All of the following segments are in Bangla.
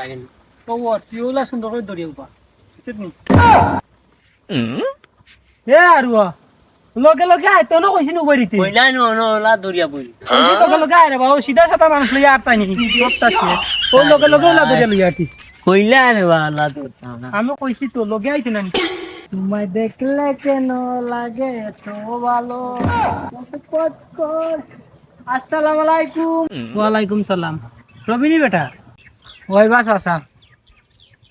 লাগেন। ও তিওলা সুন্দর করে দরিয়া উপা বুঝছিস নি? এ আৰু লগে লগে আইতো ন কইছি নো কইলা নো নো ওলা দরিয়া বইল লগে লগে আইরে বাবু সিধা সাদা মানুষ লইয়া আর তাই নি। সবটা শেষ ও লগে লগে ওলা দরিয়া লইয়া আটিস। কইলা রে বা ওলা দরিয়া আমি কইছি তো লগে আইতো না তোমায় দেখলে কেন লাগে তো ভালো? আসসালামু আলাইকুম। ওয়ালাইকুম সালাম। রবিনী বেটা। ওই আসা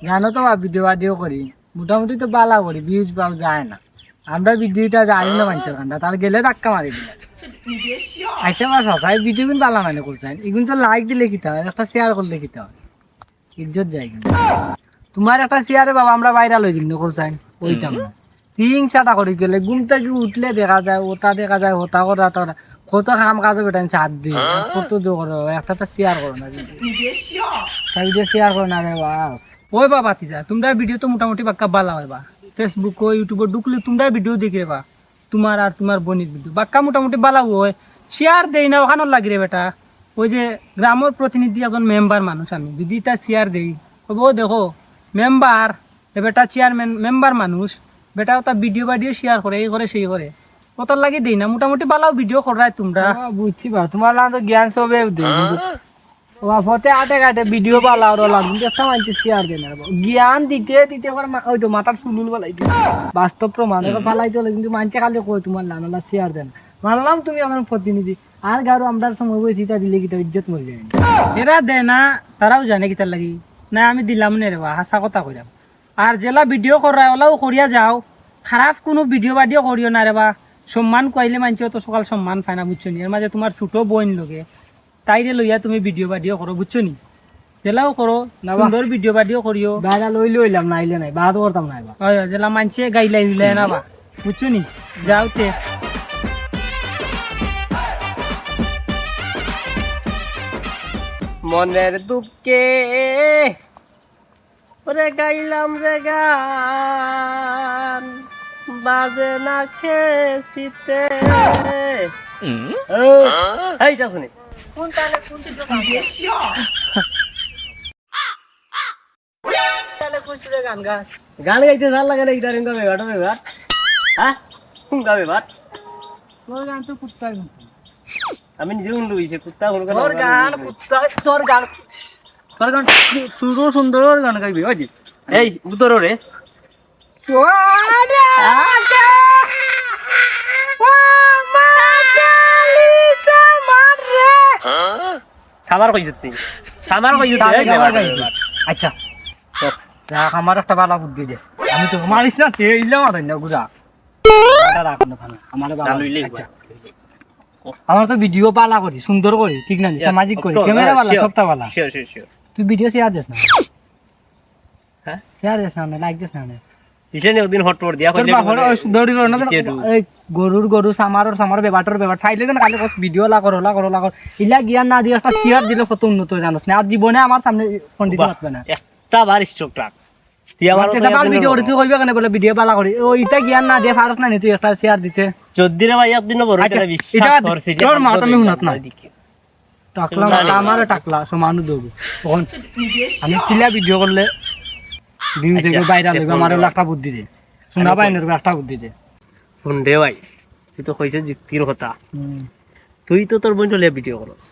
জানো তো বা ভিডিও বাডিও করি। মোটামুটি তো বালা করি ভিউজ পাও যায় না। আমরা ভিডিওটা জানি না মানুষের কান্দা তার গেলে ধাক্কা মারি আচ্ছা বাস আসা এই ভিডিও কিন্তু বালা মানে করছেন এগুলো তো লাইক দিলে কিতা হয় একটা শেয়ার করলে কিতা হয় ইজ্জত যায় কিন্তু। তোমার একটা শেয়ারে বাবা, আমরা বাইরে লই কিন্তু করছেন ওইটা না তিন চারটা করে, গেলে ঘুম থেকে উঠলে দেখা যায়, ওটা দেখা যায় ওটা করা, তোরা। কত কাম কাজে বেটান চার দিয়ে কত জো করো একটা তো শেয়ার করো না তাই ভিডিও শেয়ার করো না রে বাপ। ওই বাবা তিজা তোমরা ভিডিও তো মোটামুটি বাক্কা বালা হয় বা। ফেসবুক ও ইউটিউবে ঢুকলে তোমরা ভিডিও দেখে বা। তোমার আর তোমার বোনের ভিডিও বাক্কা মোটামুটি বালা হয়। শেয়ার দেই না ওখানে লাগি রে বেটা। ওই যে গ্রামের প্রতিনিধি একজন মেম্বার মানুষ আমি যদি তা শেয়ার দেই। ও দেখো মেম্বার এ বেটা চেয়ারম্যান মেম্বার মানুষ। বেটা ওটা ভিডিও বাডিও শেয়ার করে এই করে সেই করে। ওটার লাগি দেই না মোটামুটি বালাও ভিডিও করায় তোমরা। বাবা, বুঝছি বা তোমার লাগে তো জ্ঞান সবে কিন্তু আটে কাটে ভিডিও বালা ওর লাগে কিন্তু একটা মানছে শেয়ার দেয় না রে বাবা। জ্ঞান দিতে দিতে আবার ওই তো মাথার চুলুল বলাই বাস্তব প্রমাণ এবার ফালাইতে হলে কিন্তু মানছে খালি কই তোমার লানালা শেয়ার দেন মানলাম তুমি আমার প্রতিনিধি আর গারো আমরা সময় বই সিটা দিলে কি তো ইজ্জত মরে যায়। এরা দেয় না তারাও জানে কিতার লাগি। না আমি দিলাম নে রে বা হাসা কথা কইরাম আর জেলা ভিডিও করা ওলাও করিয়া যাও। খারাপ কোনো ভিডিও বাডিও করিও না রে বা সম্মান কইলে মানছে তো সকাল সম্মান পায় না বুঝছ নি? এর মাঝে তোমার ছোট বোন লগে তাইরে লইয়া তুমি ভিডিও বাডিও করো বুঝছ নি? জেলাও করো। সুন্দর ভিডিও বাডিও করিও। বাইরা লই লইলাম না আইলে নাই বাদ করতাম না হয়, জেলা মানছে গাইলাই দিলে না বা বুঝছ নি? যাওতে মনের দুঃখে ওরে গাইলাম রে গান। বাজে না খেসিতে এইটা শুনি। গান গাইতে ভালো লাগে না গিটারিং গাবে বাট বাট হ্যাঁ? গাবে তোর গান তো কুত্তাই আমি নিজে হইছে কুত্তা শুনতে তোর গান কুত্তা তোর গান তোর গান সুন্দর সুন্দর গান গাইবি ওই এই উত্তর রে। Summer summer. আচ্ছা। দেখ আমার একটা বালা বুদ্ধি দে। আমি তো মারিস না তে ইলে মার না গুড়া রাখ না আমার বালা। আচ্ছা। আমার তো ভিডিও বালা করি সুন্দর করি ঠিক না? সামাজিক করি ক্যামেরা সবটা বালা। শিওর শিওর শিওর তুই ভিডিও শেয়ার দিস না। হ্যাঁ? শেয়ার দিস না লাইক দিস না দিছে নে ওদিন হট দিয়া তোর কইলে বাপর দৌড়ি না এই গরুর গরু সামারর সামার বেবাটর বেবাট। ফাইলে দেন খালি কস ভিডিও লা করো লা করো লা করো। ইলা জ্ঞান না দিয়ে একটা শেয়ার দিলে কত উন্নত জানোস না? আর জীবনে আমার সামনে না। একটা বার স্ট্রোক রাখ। তুই আমার কাছে ভিডিও করে তুই কইবে কেন বলে ভিডিও বালা করি? ও জ্ঞান না দিয়ে না নি তুই একটা শেয়ার দিতে? চোদ্দিনে ভাই একদিন বড় আচ্ছা, করে বিশ্বাস করছি যে তোর মাথা আমি শুনাত না। টাকলা আমার টাকলা সমানু দেবো আমি চিলা ভিডিও করলে ভিউ আচ্ছা, থেকে বাইরে লাগবে আমার একটা বুদ্ধি দে। শোনা একটা বুদ্ধি দে। শুন রে ভাই তুই তো কইছ যুক্তির কথা। তুই তো তোর বোন চলে ভিডিও করস।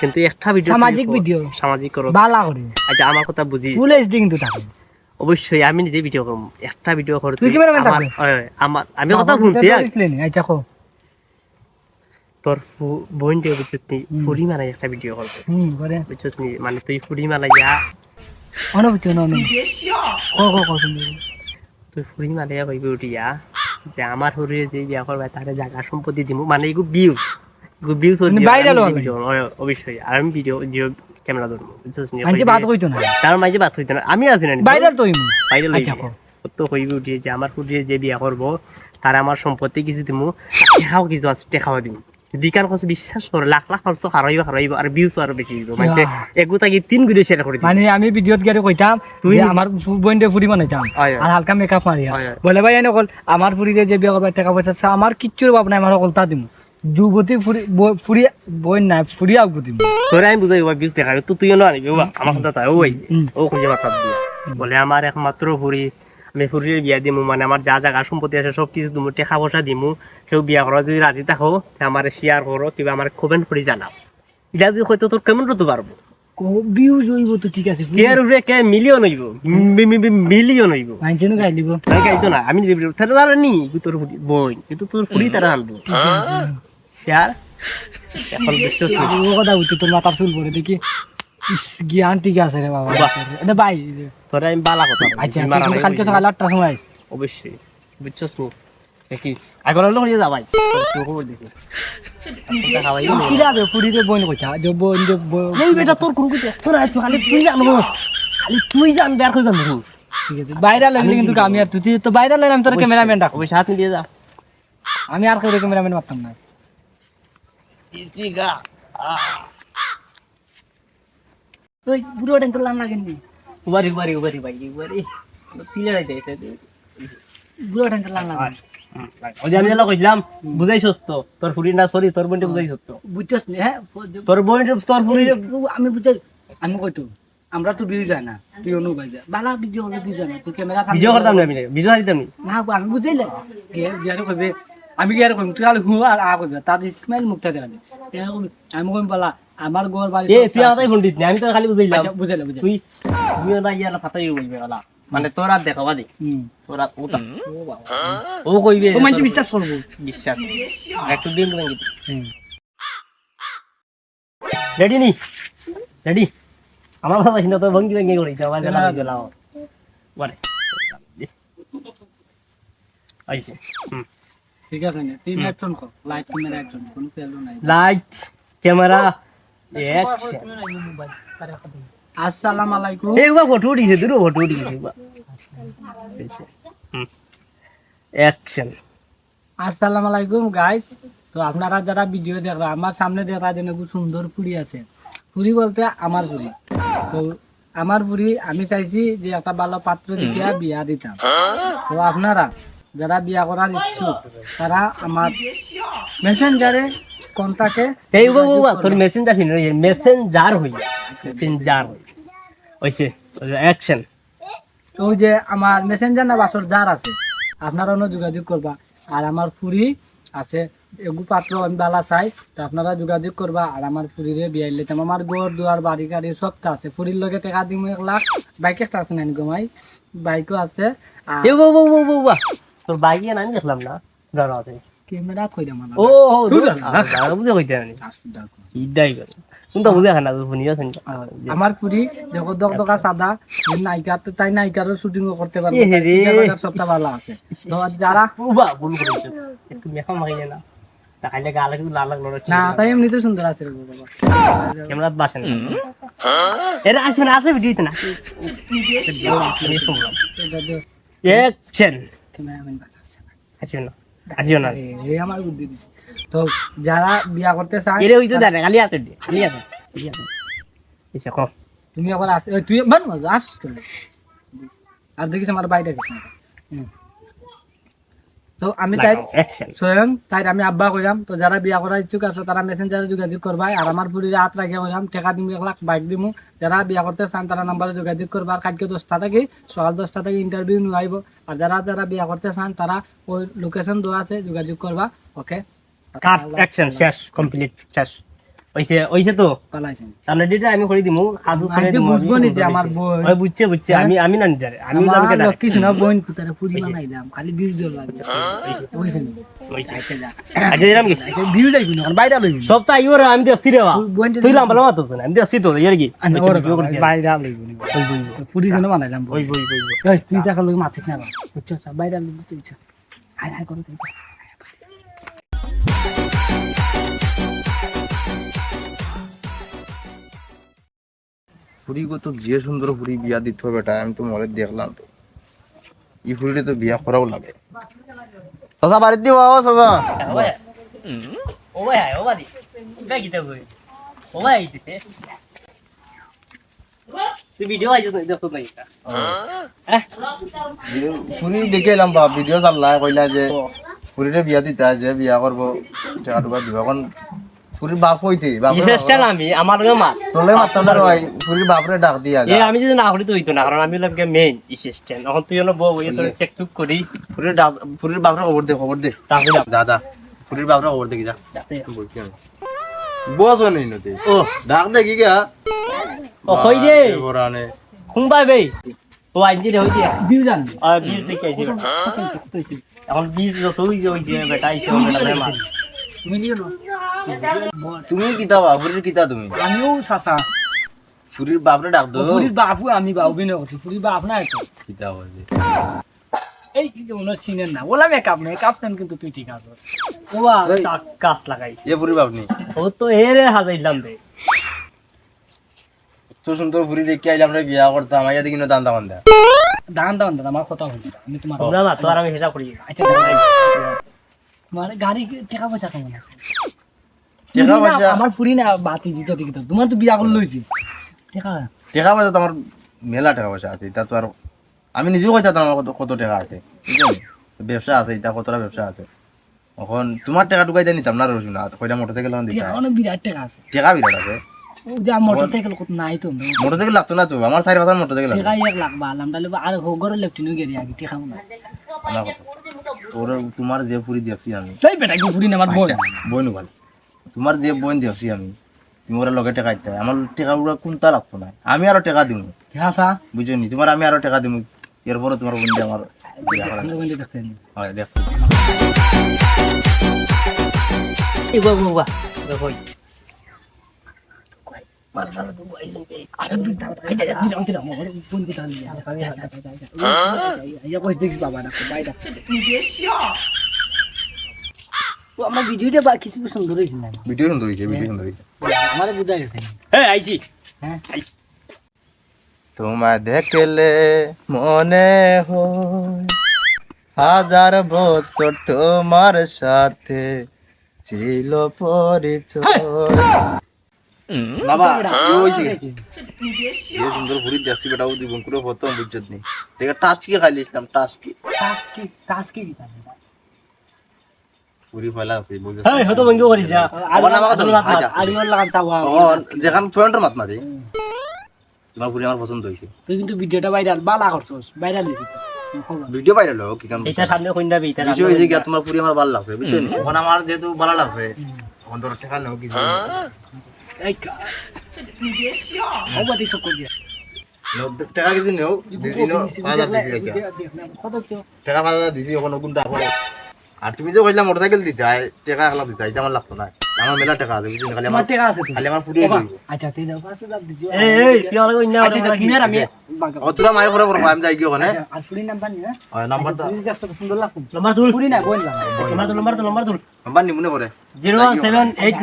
কিন্তু একটা ভিডিও সামাজিক video। সামাজিক করস। বালা করি। আচ্ছা আমার কথা বুঝিস। ফুল এইচডি কিন্তু থাকে অবশ্যই আমি নিজে ভিডিও করব। একটা ভিডিও করতে তুই আমার থাকবি? আমার আমি কথা শুনতে। আচ্ছা কো তোর বোন যে বুঝছিস তুই ফুড়ি মারাই একটা ভিডিও করবে। হুম করে। বুঝছিস মানে তুই ফুড়ি মালাই যা অনুভূতি অনুভূতি কো কো কো শুনবি তুই ফুড়ি মালাইয়া কইবি উঠিয়া। যে আমার শরীরে যে বিয়া করবে তারে জায়গা সম্পত্তি দিব মানে এগু এগু ভিউজ মানে অবশ্যই। আর আমি ভিডিও জিও ক্যামেরা ধরবো কইবি- বাদ কইতো না। তার মাঝে বাদ হইতো না। আমি আছি না বাইরে তো ইমু বাইরে আচ্ছা, তো কইবি উঠিয়ে যে আমার শরীরে যে বিয়া করব তার আমার সম্পত্তি কিছু দিমু। টেকাও কিছু আছে টেকাও দিমু। যদি কার বিশ্বাস করে লাখ লাখ খরচ তো হারাইব হারাইব আর ভিউজ আরও বেশি দিব। মানে এগু তাকে তিন গুড়ি শেয়ার করে মানে আমি ভিডিওত গেলে কইতাম তুই আমার বইন্ডে ফুরি বানাইতাম। আর হালকা মেকআপ মারিয়া। বলে ভাই এনে কল আমার ফুরি যে বিয়া করবে টাকা পয়সা আছে, আমার কিচ্ছুর ভাব নাই আমার কলতা দিমু। যুবতী ফুরি ফুরি বই নাই ফুরি আগুতি তোরে আমি বুঝাই বা বিষ দেখা তো তুইও না আনিবি আমার কথা তাই ওই। ও খুঁজে মাথা দিয়ে। বলে আমার একমাত্র হুড়ি আমি হুড়ির বিয়া দিমু মানে আমার যা জায়গা সম্পত্তি আছে সব কিছু দিমু টেকা পয়সা দিমু। কেউ বিয়া করা যদি রাজি থাকো তে আমার শেয়ার করো কিবা আমার কমেন্ট করে জানাও এটা যদি হয়তো তোর কেমন করতে পারব হইব তো ঠিক আছে কে আর উপরে কে মিলিয়ন হইব মিলিয়ন হইব। আমি গাইতো না আমি দিবি তাহলে তারা নি তোর বই কিন্তু তোর হুড়ি তারা আনব শেয়ার এখন। ও কথা উঠতে তোর চুল পড়ে দেখি। জ্ঞান ঠিক আছে রে বাবা। এটা বাই তোরা আমি বালা কথা আচ্ছা কালকে। সকাল আটটার সময় আইস। অবশ্যই। বুঝছস নি? দেখিস। এখন হলো হয়ে যা ভাই। খবর দেখি। এটা খাওয়াই নি। কি যাবে ফুরিতে বইন কইতা? যে বইন যে এই বেটা তোর কোন কইতে তোর আইতো খালি তুই জানব খালি তুই জান বের করে জানব ঠিক আছে বাইরে লাগলে কিন্তু আমি আর তুই তো বাইরে লাগলে আমি তোর ক্যামেরাম্যান ডাকবো। হাত দিয়ে যা। আমি আর কেউ ক্যামেরাম্যান মারতাম না। ইসিগা ওই বুড়ো টেনশন লাম লাগেন নি উবারি উবারি উবারি ভাই উবারি। তিলে রাইতে এটা বুড়ো টেনশন লাম লাগেন ওই আমি যেটা কইলাম বুঝাইছস তো? তোর ফুরি না সরি তোর বোনটা বুঝাইছস তো? বুঝছস নি হ্যাঁ? তোর বোনটা তোর ফুরি আমি বুঝাই আমি কইতো আমরা তো ভিউ যায় না তুই অনু গাই যা বালা ভিডিও হলে ভিউ যায় না তুই ক্যামেরা ভিডিও করতাম না আমি ভিডিও হারিতাম না? গো, আমি বুঝাইলে কইবে আমি গিয়ারে কইম? তুই হু আর আ কইবে। তার ইসমাইল মুখটা দেখাবে দেখা কইবে আমি কইম বলা আমার ঘর বাড়ি এ তুই আমাকে ফোন দিস আমি তোর খালি বুঝাইলাম। আচ্ছা, বুঝাইলে বুঝাইলে। তুই তুই না ইয়ালা ফাটাই বলবে ওলা মানে তোরা দেখাবা দে তোরা ও ও কইবে তো মানুষ বিশ্বাস করব। বিশ্বাস। একটু দিন করে রেডি নি? রেডি আমার কথা শুনে তো ভঙ্গি ভঙ্গি করি তো আমার জানা গেল বলে আইছে। হুম। ঠিক আছে না তুই অ্যাকশন কর লাইট ক্যামেরা অ্যাকশন কোনো ফেল নাই। লাইট ক্যামেরা অ্যাকশন আসসালামু আলাইকুম এই উবা ফটো উঠিছে দুটো ফটো উঠিছে হুম। অ্যাকশন আসসালামু আলাইকুম গাইস তো আপনারা যারা ভিডিও দেখরা আমার সামনে দেখা যেন খুব সুন্দর ফুড়ি আছে। ফুড়ি বলতে আমার ফুড়ি তো আমার ফুড়ি আমি চাইছি যে একটা ভালো পাত্র দিকে বিয়া দিতাম। তো আপনারা যারা বিয়া করার ইচ্ছুক তারা আমার মেসেঞ্জারে কন্টাকে এই উবা তোর মেসেঞ্জার হিন মেসেঞ্জার হই মেসেঞ্জার হইছে অ্যাকশন ওই যে আমার মেসেঞ্জার না বাসর যার আছে আপনারা অন্য যোগাযোগ করবা আর আমার ফুরি আছে এগু পাত্র আমি বালা চাই তো আপনারা যোগাযোগ করবা আর আমার ফুরিরে বিয়াই লেতাম আমার ঘর দুয়ার বাড়ি গাড়ি সবটা আছে ফুরির লগে টাকা দিমু এক লাখ বাইক একটা আছে নানি গমাই বাইকও আছে তোর বাইকে না আমি দেখলাম না দাঁড়া আছে। ও বুঝে কইতে আমি ইদাই করে। কোনটা বুঝে খানা তুই শুনি যাচ্ছেন আমার ফুরি দেখো দক দকা সাদা নায়িকা তো তাই নায়িকারও শুটিং করতে পারবে। এ হে রে। সবটা ভালো আছে। তো যারা উবা ভুল করে একটু মেখা মাখাইলে না দেখাইলে গা লাগে লাল লাগল না তাই এমনিতে সুন্দর আছে ক্যামেরা বাসে না। এরা আসবে না আসবে ভিডিওতে না। অ্যাকশন আমার। বুদ্ধি দিছে। তো যারা বিয়া করতে চান এরে আছে খালি আছে খালি আছে। এসে কম তুমি এখন আস এই তুই বান মজা আসছিস কেন আর দেখিস আমার বাইরে গেছে। তো আমি তাই স্বয়ং তাই আমি আব্বা কইলাম তো যারা বিয়া করার ইচ্ছুক আছে তারা মেসেঞ্জারে যোগাযোগ করবা আর আমার ফুরিরে হাত রাখিয়া কইলাম টাকা দিমু এক লাখ বাইক দিমু। যারা বিয়া করতে চান তারা নাম্বারে যোগাযোগ করবা কালকে দশটা থেকে সকাল দশটা থেকে ইন্টারভিউ নিয়ে আইব আর যারা যারা বিয়া করতে চান তারা ওই লোকেশন দেওয়া আছে যোগাযোগ করবা ওকে কাট অ্যাকশন শেষ কমপ্লিট শেষ। ওইছে ওইছে তো। তাহলে ডিটা আমি করে দিমু হাজু করে দিমু বুঝব নি যে আমার বোন ওই বুঝছে বুঝছে আমি আমি না নিতে আমি আমার কেডা লক্ষ্মী শোনা বোন পুতারে পুরি বানাই দাম খালি ভিউ জোর লাগছে। বুঝছেন ওইছে। আচ্ছা যা। আজ এরাম কি? আচ্ছা ভিউ যাইবি না বাইরে লইবি সব তো আইওর আমি তো স্থির হওয়া বোন তুই লাম্বা তো আমি তো স্থির তো ইয়ার কি বাইরে লইবি ওই বই পুরি বানাইলাম ওই বই বই তুই টাকা লই মাতিস না বুঝছ বাইরে লইবি তুই করে তুই ফুরি তো যে সুন্দর ফুরি বিয়া দিতে হবে এটা আমি তো দেখলাম তো। এই ফুরিটা তো বিয়া করাও লাগে। দিবা ও দিতে ভিডিও দেখছ দেখে এলাম চাল্লা কইলা যে ফুরিরে বিয়া দিতে যে বিয়া করব টাকা টুকা দিব এখন ফুরির বাপ হইতে বাপ বিশেষটা আমি আমার মাত তোলে মাত্র না ভাই ফুরির বাপরে ডাক দিয়া এ আমি যদি না তো হইতো না কারণ আমি লাগে মেইন অ্যাসিস্ট্যান্ট এখন তুই হলো বউ ওই তোর চেক চুক করি। ফুরির ডাক ফুরির বাপরে খবর দে খবর দে। দাদা ফুরির বাপরে খবর দে কি যা বলছি আমি। বস নেই নতে ও। ডাক দে কি গা? ও কই দে বরানে। খুম্বাই ও রে বিউ আর বীজ দেখে আইছি এখন বীজ যত হই যে হই যে বেটা আইছে বেটা মার তুমি নিও না। তুমি কিতা বা ফুরির কিতা তুমি? আমিও চাচা। ফুরির বাপরে ডাক দো। ফুরির বাপু আমি বাবু বিনয় করছি ফুরির বাপ না তো। কিতা বলছে? এই কিন্তু ওনার সিনের না ওলা মেকআপ নেই কাপ্তেন কিন্তু তুই ঠিক আছে। তাক কাজ লাগাই এ ফুরির বাপ নেই? ও তো এরে হাজাইলাম রে। তো সুন্দর ফুরি দেখে আইলাম রে বিয়া করতাম আমার ইয়াতে কিন্তু দান দেয় দান দান দান আমার কথা হইল আমি তোমার তোমরা মা তো আর আমি সেটা করি। আচ্ছা তোমার গাড়ি টাকা পয়সা কেমন আছে। টাকা পয়সা? আমার ফুরি না বাতি দিতে দিতে। তোমার তো বিয়া করে লইছি টাকা? টাকা পয়সা তোমার মেলা টাকা পয়সা আছে। এটা তো আর আমি নিজেও কইতা আমার কত কত টাকা আছে। ব্যবসা আছে এটা কতটা ব্যবসা আছে। এখন তোমার টাকা টুকাইতে নিতাম না রসুন না কয়টা মোটরসাইকেল দিতাম টাকা অনেক বিরাট টাকা আছে। টাকা বিরাট আছে। যে মোটর কত নাই তো মোটরসাইকেল লাগতো না তো আমার চারি পাঁচ মোটরসাইকেল আছে। টাকা এক লাখ বা আলাম তাহলে আর ঘরে লেফটিনও গেরি আগে টাকা না না তোর তোমার যে পুরি দেখছি আমি। তাই বেটা কি না আমার বোন তোমার যে বইন দেখছি আমি। তুমি ওরা লগে টাকা দিতে। আমার টাকা ওরা কোনটা লাগতো না আমি আরও টাকা দিব হ্যাঁ সা বুঝছ নি? তোমার আমি আরও টাকা দিব এরপরে তোমার বোন দিয়ে আমার দেখতে হয় দেখ। আমার ভিডিওটা বা কিছু সুন্দর হইছে না? ভিডিও সুন্দর হয়েছে ভিডিও সুন্দর হয়েছে। আমারে বুঝা গেছে এ আইছি। হ্যাঁ। তোমায় দেখলে মনে হয় হাজার বছর তোমার সাথে ছিল পরিচয়। বাবা কি হইছে যে সুন্দর ভুড়ি দেখছি বেটা ও করে প্রথম বুঝছত নি দেখে টাস্কি খাইলি টাস্কি টাস্কি টাস্কি কি ভুড়ি ফেলা আছে বুঝছ হেই হতো বন্ধ করিস না আবার আমাকে ধরো। আলিওর লাগান চাওয়া ও যেখান ফ্রেন্ডের মাত মারি তোমার ভুড়ি আমার পছন্দ হয়েছে তুই কিন্তু ভিডিওটা ভাইরাল বালা করছস ভাইরাল দিছিস ভিডিও বাইরে হলো কি কারণ এটা সামনে কইন যাবি এটা বিষয় গিয়া তোমার পুরি আমার ভালো লাগছে বুঝছেন এখন আমার যেহেতু ভালো লাগছে তোর ঠেকা নেও কিছু নেও, টেকা কিছু নেও দিছি নো হাজার দিছি গেছে কত তো টেকা পাঁচ হাজার দিছি এখন কোনটা এখন আর তুমি যে কইলা মোটরসাইকেল দিতে হয় টেকা একলা দিতে এটা আমার লাগতো না আমার মেলা টাকা আছে বুঝছেন খালি আমার টাকা আছে খালি আমার পুরি আচ্ছা তুই দাও পাঁচ হাজার দিছি। এই এই তুই আমার কইন না আচ্ছা তুমি আর আমি ও তোরা মায়ের পরে পরে আমি যাই কি ওখানে আর ফুরি নাম্বার নি না নাম্বারটা তুই দেখছ সুন্দর লাগছে। নম্বর তুল ফুরি না বল না নম্বর তুল নম্বর তুল নম্বর তুল number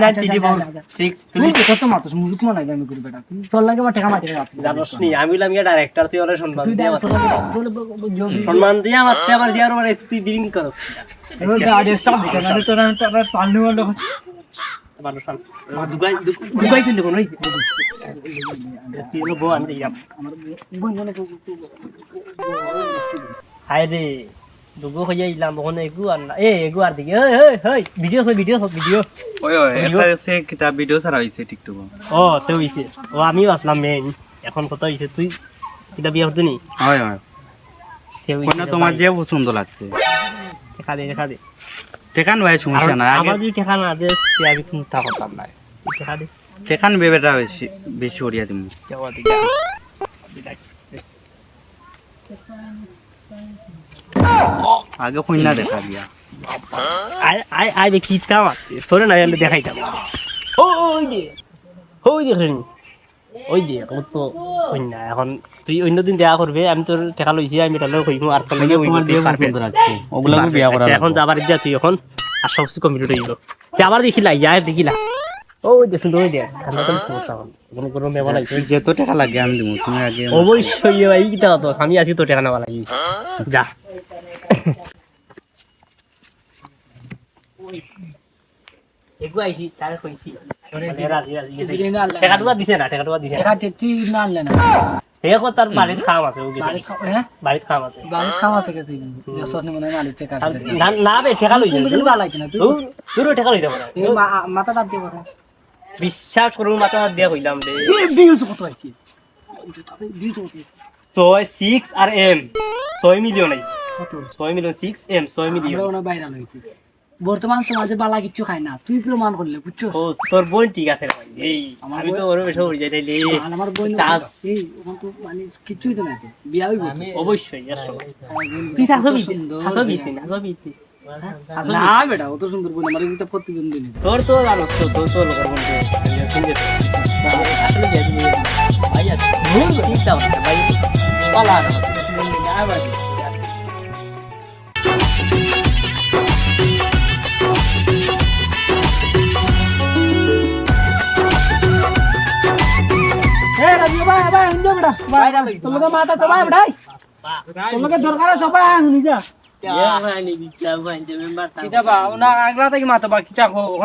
nine three four six তুই কত মাতস মুলুক মনে আমি করি বেটা তুই তোর লাগে আমার টাকা মাটি রাখছিস জানোস নি আমি ইয়া ডাইরেক্টর তুই ওরে সম্মান দিয়ে সম্মান দিয়ে মারতে আমার জিয়ার মানে তুই বিলিং করস কোন হইছে হায় ইলাম ওখানে এগু আর না এ এগু আর দিকে এই এই এই ভিডিও সব ভিডিও সব ভিডিও। ওই ওই একটা সে কিতাব ভিডিও ছাড়া হয়েছে টিকটক ও তো হইছে। ও আমিও আসলাম মেন এখন কত হইছে? তুই কিতা বিয়া করতে হয়। হয় কেউ কোনটা তোমার যে পছন্দ লাগছে। দেখা দে দেখা দে টেকান ভাই সমস্যা না আগে আমার যদি টাকা না দে করতাম না তুই দে টেকান বেবেটা বেশি বেশি করিয়া দিম যাওয়া দিকে আগে কন্যা দেখা দিয়া আই আই আই বে তোরে না দেখাইতাম ওই দে ওই ওই দে ও তো কন্যা এখন তুই অন্য দিন দেখা করবে আমি তোর টাকা লইছি আমি তাহলে কইব আর বিয়া করা আচ্ছা, এখন যাবার ইচ্ছা তুই এখন আর সব কিছু কমপ্লিট তুই আবার দেখিলা ইয়া দেখিলা ওই দেখুন ওই ঠান্ডা তো সমস্যা হল কোনো কোনো মেমা লাগছে যেত টাকা লাগে আমি দিব তুমি আগে অবশ্যই এই কিতা তো আমি আছি তো টাকা নেওয়া লাগি। যা। এগু আইছি তার কইছি। বিশ্বাস করু মাথা দিয়া কত ছয় সিক্স আর এম ছয় মিলিয়ন ছয় মিলিয়ন সিক্স এম ছয় মিলিয়ন বাইরে বর্তমান সমাজে বালা কিচ্ছু খায় না। তুই প্রমাণ করলে বুঝছ তোর বোন ঠিক আছে এই আমি তো ওর বেশি উড়ে যাই রে আর আমার বোন চাষ এই ওখান তো মানে কিছুই তো তো। বিয়া হইব অবশ্যই একশো তুই না বেটা অত সুন্দর বোন আমার কিন্তু প্রতিবন্ধী নেই। তোর তো জানোস তো তোর তো লোকের শুনতে আসলে ভাই আছে। ভাই। পালা না তোমাকে মাথা সবাই ভাই তোমাকে দরকার সবাই যা।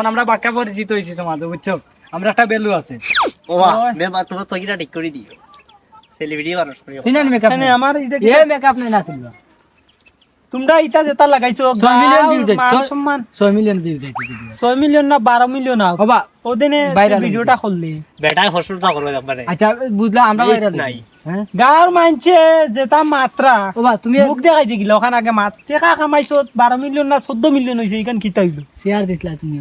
আমরা বাক্কা পরিচিত হইছি সমাজে বুঝছ? আমরা একটা বেলু আছে। তো ঠিক করে দিও। সেলিব্রিটি মানুষ আমার মেকআপ নেই না ছিল তোমরা ইটা যেটা লাগাইছো ছয় মিলিয়ন views মান সম্মান 6 মিলিয়ন ভিউ যাইছে ভিডিও ছয় মিলিয়ন না বারো মিলিয়ন আও। বাবা ওদিনে ভিডিওটা করলি বেটাই হসপিটাল করবে একবারে আচ্ছা বুঝলাম আমরা বাইরে নাই। হ্যাঁ? গাঁৱৰ যেটা মাত্ৰা তুমি মোক দেখাই দেখিল ওখান আগে মাত। টেকা কামাইছো বাৰ মিলিয়ন না চৈধ্য মিলিয়ন হৈছে এইখান কিতা হইল শেয়ার দিছিলা তুমি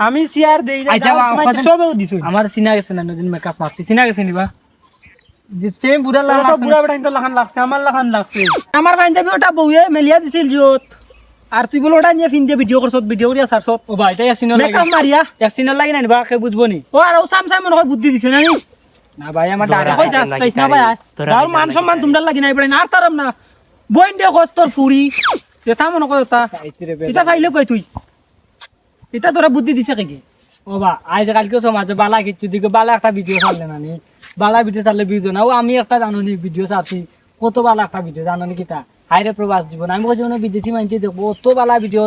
আমি চেয়াৰ দেই আচ্ছা, কথা- চবেও দিছো। আমার চিনা গেছে না নদিন মেকআপ মারতে চিনা গেছে নিবা সেম বুড়া লাল তোরা তো বেটা কিন্তু লাখান লাগছে আমার লাখান লাগছে। আমার পাঞ্জাবি ওটা বউয়ে মেলিয়া দিছিল যত। আর তুই বলে ওটা নিয়ে ফিন ভিডিও করছত ভিডিও করিয়া চারছত ও ভাই তাই আসিন মেকআপ মারিয়া এক সিনের না নিবা কে বুঝব নি। ও আর চাম চাম মনে হয় বুদ্ধি দিছে না নি? না ভাই আমার ডাটা কই যাস তাইছ না ভাই। গাঁৱৰ মান সম্মান তোমরা লাগি নাই পড়ে না আর তারাম না। বইন দে কস তোর ফুরি যেটা মনে কর তা ইতা ফাইলে কই তুই? ইতা তোরা বুদ্ধি দিছে কি ও বা আজ কালকে সমাজে বালা কিচ্ছু দিকে বালা একটা ভিডিও না নি? বালা ভিডিও চালে ভিউজ না। ও আমি একটা জানুনি ভিডিও ছাড়ছি। কত বালা একটা ভিডিও জানুনি কিতা? হাইরে প্রবাস জীবন আমি বলছি বিদেশি মানছি দেখব। অত বালা ভিডিও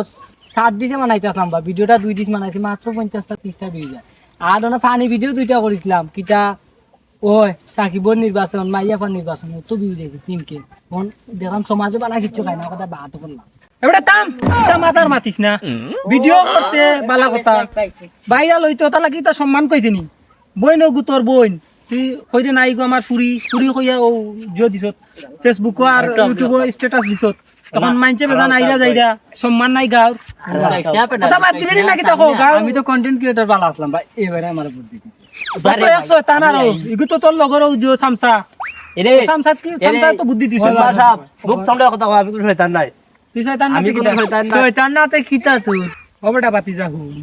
সাত দিছে মানাইতে আসলাম বা। ভিডিওটা দুই দিস মানাইছি মাত্র পঞ্চাশটা ত্রিশটা যায়। আর ওনা ফানি ভিডিও দুইটা করেছিলাম। কিতা? ওই সাকিবর নির্বাচন মাইয়াফার নির্বাচন অত ভিউজ দেখি তিনকে এখন দেখলাম সমাজে বালা কিচ্ছু খাই না। কথা বাদ করলাম। এবারে তাম তা মাতিস না। ভিডিও করতে বালা কথা। বাইরা লইতে ওটা লাগি তা সম্মান কই দিনি বইন গু তোর বইন। তুই কইরে নাই গো আমার ফুরি ফুরি কইয়া ও জিও দিছত। ফেসবুক আর ইউটিউব স্ট্যাটাস দিছত। তখন মানছে বেজা নাইরা যাইরা। সম্মান নাই গাঁর কথা বাদ দিলি না কি তখন গাঁর আমি তো কন্টেন্ট ক্রিয়েটর বালা আসলাম ভাই। এবারে আমার বুদ্ধি দিছে। কত একশো তা না রো ইগু তো তোর লগর জিও সামসা এরে সামসা কি সামসা তো বুদ্ধি দিছ। সাহেব মুখ সামনে কথা কও আমি কোনো শয়তান নাই। তুই শয়তান আমি কোনো শয়তান না শয়তান না আছে খিতা তো ও বাতি যা হুন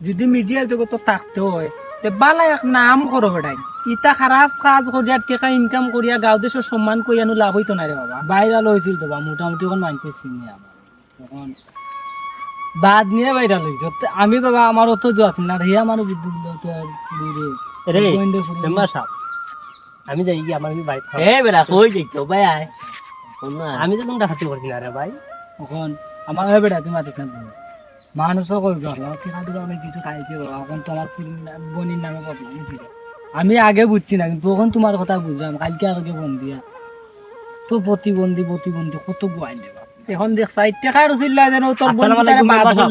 যদি মিডিয়ার জগত থাকতে হয় তে বালা এক নাম করো বেটাই ইটা খারাপ কাজ করিয়া টেকা ইনকাম করিয়া গাঁও দেশের সম্মান করিয়ানো লাভ হইতো না রে বাবা। ভাইরাল হয়েছিল তো বা মোটামুটি এখন মানতে চিনি আমার তখন বাদ নিয়ে ভাইরাল হয়েছে আমি বাবা আমার অত দোয়া আছে না রে আমার বুদ্ধি রে আমি যাই কি আমার বাইক এ বেটা কই যাইতো ভাই আয় আমি তো কোনটা খাতি করছি না রে ভাই এখন আমার বেটা তুমি মাতিস না মানুষও টিকা কিছু খাইছে বাবা। এখন তোমার বোনের নামে বুঝলি? আমি আগে বুঝছি না কিন্তু তখন তোমার কথা বুঝলাম কালকে আগে ফোন দিয়া। তো প্রতিবন্ধী প্রতিবন্ধী কত গুয়াইল দেবা এখন দেখ সাইড টেকা রসিল্লা যেন তোর বোন আসসালামু তারে আলাইকুম, বাদ বাবা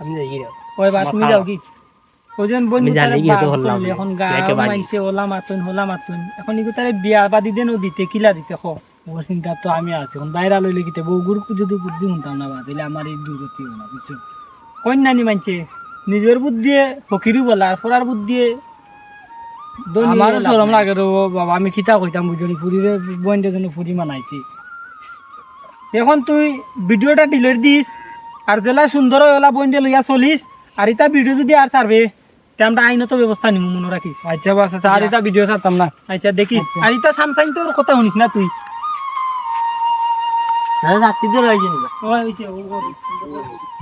আমি যাই রে ওই বা তুমি যাও কি? ওজন বোন আমি তারে কি বাদ তো হল্লা করলে, হবে। এখন মানছে ওলা মাতুন হোলা মাতুন। এখন ইগু তারে বিয়া বাদি দেন দিতে কিলা দিতে খ ও চিন্তা তো আমি আছি। এখন বাইরে লইলে কিতে বউগুর যদি বুদ্ধি শুনতাম না বা তাহলে আমার এই দুর্গতি হলো বুঝছ? কন্যানি মানছে নিজের বুদ্ধিয়ে ফকিরু বলা আর ফোরার বুদ্ধিয়ে আমারও সরম। লাগে বাবা আমি খিতা কইতাম বুঝলি? ফুরিরে বইনটা জন্য ফুরি মানাইছি। এখন তুই ভিডিওটা ডিলিট দিস আর জেলা সুন্দর ওলা বইন্ডে লইয়া চলিস আর ইটা ভিডিও যদি আর সারবে আমরা আইনত ব্যবস্থা নিমু মনে রাখিস। আচ্ছা বাস আচ্ছা আর এটা ভিডিও ছাড়তাম না। আচ্ছা দেখিস। আর ইটা সামসাইন তোর কথা শুনিস না তুই? রাত্রি তো রয়েছে ওই যে, ও- ও-